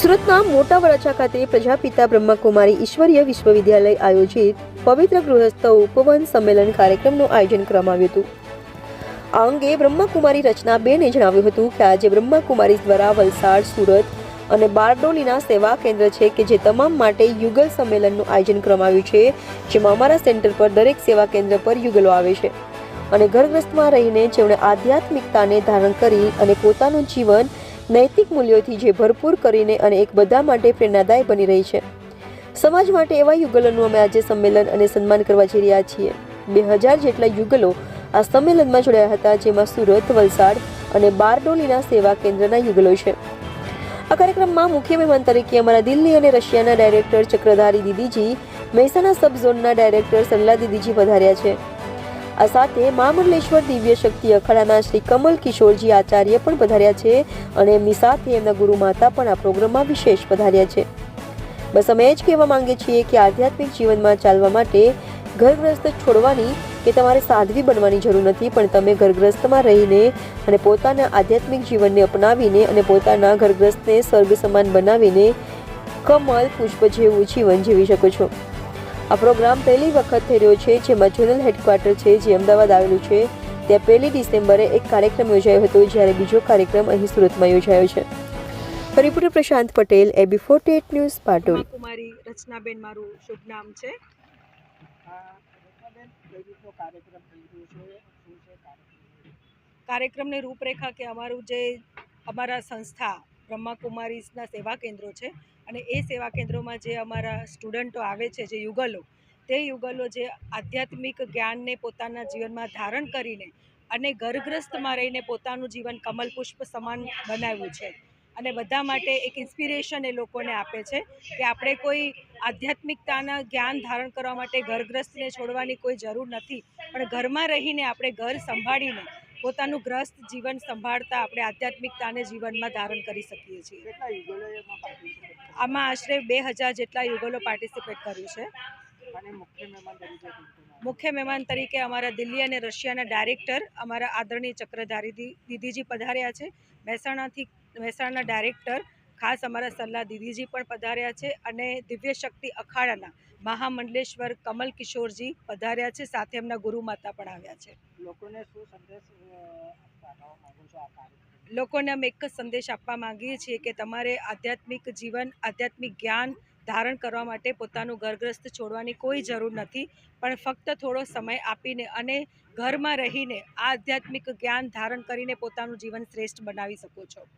સુરતના મોટા વરાછા ખાતે પ્રજાપિતા બ્રહ્માકુમારી ઈશ્વરીય વિશ્વવિદ્યાલય આયોજિત પવિત્ર ગૃહસ્થ ઉપવન સંમેલન કાર્યક્રમનું આયોજન કરવામાં આવ્યું હતું. આ અંગે બ્રહ્માકુમારી રચનાબેને જણાવ્યું હતું કે આજે બ્રહ્માકુમારી દ્વારા વલસાડ, સુરત અને બારડોલીના સેવા કેન્દ્ર છે કે જે તમામ માટે યુગલ સંમેલનનું આયોજન કરવામાં આવ્યું છે, જેમાં અમારા સેન્ટર પર દરેક સેવા કેન્દ્ર પર યુગલો આવે છે. અને ઘરગ્રસ્તમાં રહીને જેમણે આધ્યાત્મિકતાને ધારણ કરી અને પોતાનું જીવન નૈતિક મૂલ્યોથી જે ભરપૂર કરીને અને એક બધા માટે પ્રેરણાદાય બની રહી છે. સમાજ માટે એવા યુગલોનું અમે આજે સંમેલન અને સન્માન કરવા જઈ રહ્યા છીએ. બે હજાર જેટલા યુગલો આ સંમેલનમાં જોડાયા હતા, જેમાં સુરત, વલસાડ અને બારડોલીના સેવા કેન્દ્રના યુગલો છે. આ કાર્યક્રમમાં મુખ્ય મહેમાન તરીકે અમારા દિલ્હી અને રશિયાના ડાયરેક્ટર ચક્રધારી દીદીજી, મહેસાણા સબ ઝોનના ડાયરેક્ટર સરલા દીદીજી પધાર્યા છે. આ સાથે મહામંડલેશ્વર દિવ્ય શક્તિ અખાડાના શ્રી કમલ કિશોરજી આચાર્ય પણ પધાર્યા છે અને એમની સાથે એમના ગુરુ માતા પણ આ પ્રોગ્રામમાં વિશેષ પધાર્યા છે. બસ અમે જ કહેવા માંગીએ છીએ કે આધ્યાત્મિક જીવનમાં ચાલવા માટે ઘરગ્રસ્ત છોડવાની કે તમારે સાધ્વી બનવાની જરૂર નથી, પણ તમે ઘરગ્રસ્તમાં રહીને અને પોતાના આધ્યાત્મિક જીવનને અપનાવીને અને પોતાના ઘરગ્રસ્તને સ્વર્ગ સમાન બનાવીને કમલ, પુષ્પ જેવું જીવન જીવી શકો છો. આ પ્રોગ્રામ પહેલી વખત થઈ રહ્યો છે, જેમાં ઝોનલ હેડક્વાર્ટર છે, જે અમદાવાદ આવેલું છે. ત્યાં પહેલી ડિસેમ્બરે એક કાર્યક્રમ યોજાયો હતો, જ્યારે બીજો કાર્યક્રમ અહીં સુરતમાં યોજાયો છે. Haripur Prashant Patel AB forty eight news, પાટોલ. કુમારી રચનાબેન, મારું શુભ નામ છે. કાર્યક્રમની રૂપરેખા કે અમારું જે અમારા સંસ્થા બ્રહ્માકુમારીસના સેવા કેન્દ્રો છે. અને એ સેવા કેન્દ્રોમાં જે અમારા સ્ટુડન્ટો આવે છે, જે યુગલો, તે યુગલો જે આધ્યાત્મિક જ્ઞાનને પોતાના જીવનમાં ધારણ કરીને અને ઘરગ્રસ્તમાં રહીને પોતાનું જીવન કમલ પુષ્પ સમાન બનાવ્યું છે. અને બધા માટે એક ઇન્સ્પિરેશન એ લોકોને આપે છે કે આપણે કોઈ આધ્યાત્મિકતાના જ્ઞાન ધારણ કરવા માટે ઘરગ્રસ્તને છોડવાની કોઈ જરૂર નથી. પણ ઘરમાં રહીને આપણે ઘર સંભાળીને પોતાનું ગ્રસ્ત જીવન સંભાળતા આપણે આધ્યાત્મિકતાને જીવનમાં ધારણ કરી શકીએ છીએ. આમાં આશરે બે હજાર જેટલા યુગલો પાર્ટિસિપેટ કર્યું છે. મુખ્ય મહેમાન તરીકે અમારા દિલ્હી અને રશિયાના ડાયરેક્ટર અમારા આદરણીય ચક્રધારી દીદીજી પધાર્યા છે. મહેસાણાથી મહેસાણાના ડાયરેક્ટર ખાસ અમારા સલાહ દીદીજી પણ પધાર્યા છે અને દિવ્ય શક્તિ અખાડાના મહામંડલેશ્વર કમલ કિશોરજી પધાર્યા છે સાથે એમના ગુરુ માતા પણ આવ્યા છે. લોકોને શું સંદેશ લોકોને અમે એક જ સંદેશ આપવા માંગીએ છીએ કે તમારે આધ્યાત્મિક જીવન આધ્યાત્મિક જ્ઞાન ધારણ કરવા માટે પોતાનું ઘરગ્રસ્ત છોડવાની કોઈ જરૂર નથી પણ ફક્ત થોડો સમય આપીને અને ઘરમાં રહીને આ આધ્યાત્મિક જ્ઞાન ધારણ કરીને પોતાનું જીવન શ્રેષ્ઠ બનાવી શકો છો.